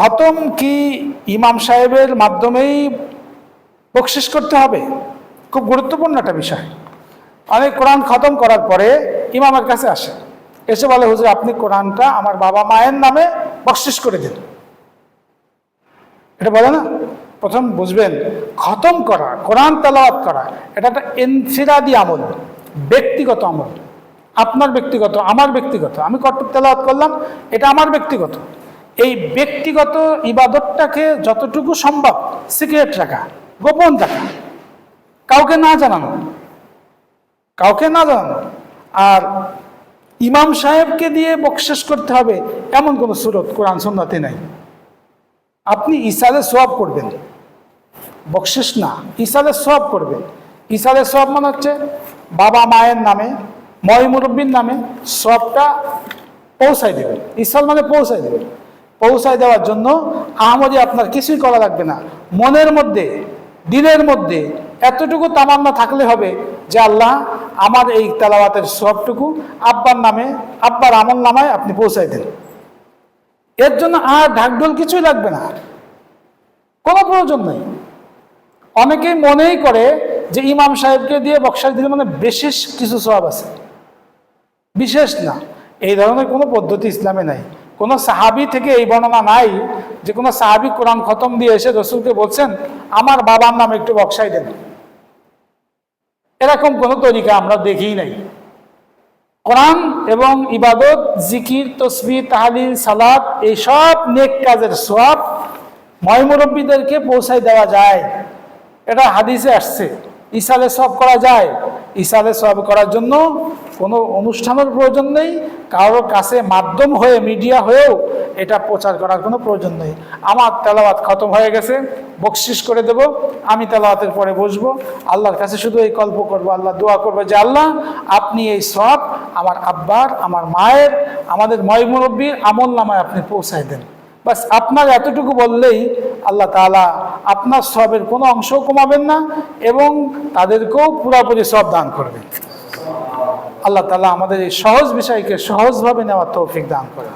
খতম কি ইমাম সাহেবের মাধ্যমেই বকশিস করতে হবে? খুব গুরুত্বপূর্ণ একটা বিষয়। অনেক কোরআন খতম করার পরে ইমামের কাছে আসে। এসে বলে, হুজুর, আপনি কোরআনটা আমার বাবা মায়ের নামে বকশিস করে দিন। এটা বলে না? প্রথম বুঝবেন, খতম করা, কোরআন তেলাওয়াত করা, এটা একটা এনফিরাদি আমল, ব্যক্তিগত আমল। আপনার ব্যক্তিগত, আমার ব্যক্তিগত। আমি কত তেলাওয়াত করলাম, এটা আমার ব্যক্তিগত। এই ব্যক্তিগত ইবাদতটাকে যতটুকু সম্ভব সিক্রেট রাখা, গোপন রাখা, কাউকে না জানানো, কাউকে না জানানো। আর ইমাম সাহেবকে দিয়ে বকশেষ করতে হবে এমন কোনো সুরত কোরআন সন্ন্যাতে নাই। আপনি ইসালে সব করবেন। বকশিস না ইসালে সব করবেন। ইসালে সব মানে হচ্ছে বাবা মায়ের নামে, ময় মুরব্বীর নামে সবটা পৌঁছাই দেবেন। ইসাল মানে পৌঁছাই দেবেন। পৌঁছাই দেওয়ার জন্য আহমদি আপনার কিছুই করা লাগবে না। মনের মধ্যে দিনের মধ্যে এতটুকু তামান্না থাকলে হবে যে আল্লাহ আমার এই তেলাওয়াতের সবটুকু আব্বার নামে, আব্বার আমল নামায় আপনি পৌঁছাই দেন। এর জন্য আর ঢাকঢোল কিছুই লাগবে না। কোনো প্রয়োজন নেই। অনেকেই মনেই করে যে ইমাম সাহেবকে দিয়ে বক্সার দিলে মানে বিশেষ কিছু সব আছে। বিশেষ না। এই ধরনের কোনো পদ্ধতি ইসলামে নাই। কোনো সাহাবি থেকে এই বর্ণনা নাই যে কোনো সাহাবি কোরআন খতম দিয়ে এসে রসুলকে বলছেন, আমার বাবার নাম একটু বক্সাই দেন। এরকম কোনো তরিকা আমরা দেখিই নাই। কোরআন এবং ইবাদত, জিকির, তসবি, তাহালিল সালাদ এইসব নেক কাজের সব ময়মুরব্বীদেরকে পৌঁছাই দেওয়া যায়। এটা হাদিসে আসছে। ইসালে সব করা যায়। ইসালে সব করার জন্য কোনো অনুষ্ঠানের প্রয়োজন নেই। কারোর কাছে মাধ্যম হয়ে, মিডিয়া হয়েও এটা প্রচার করার কোনো প্রয়োজন নেই। আমার তেলাওয়াত খতম হয়ে গেছে। বকশিস করে দেব। আমি তেলাওয়াতের পরে বসবো। আল্লাহর কাছে শুধু এই কল্প করব। আল্লাহ দোয়া করব যে, আল্লাহ, আপনি এই সব আমার আব্বার, আমার মায়ের, আমাদের ময়মুরব্বীর আমল নামায় আপনি পৌঁছায় দেন। বাস আপনার এতটুকু বললেই আল্লাহ তালা আপনার সবের কোনো অংশও কমাবেন না এবং তাদেরকেও পুরাপুরি সব দান করবেন। আল্লাহ তালা আমাদের এই সহজ বিষয়কে সহজভাবে নেওয়ার তৌফিক দান করেন।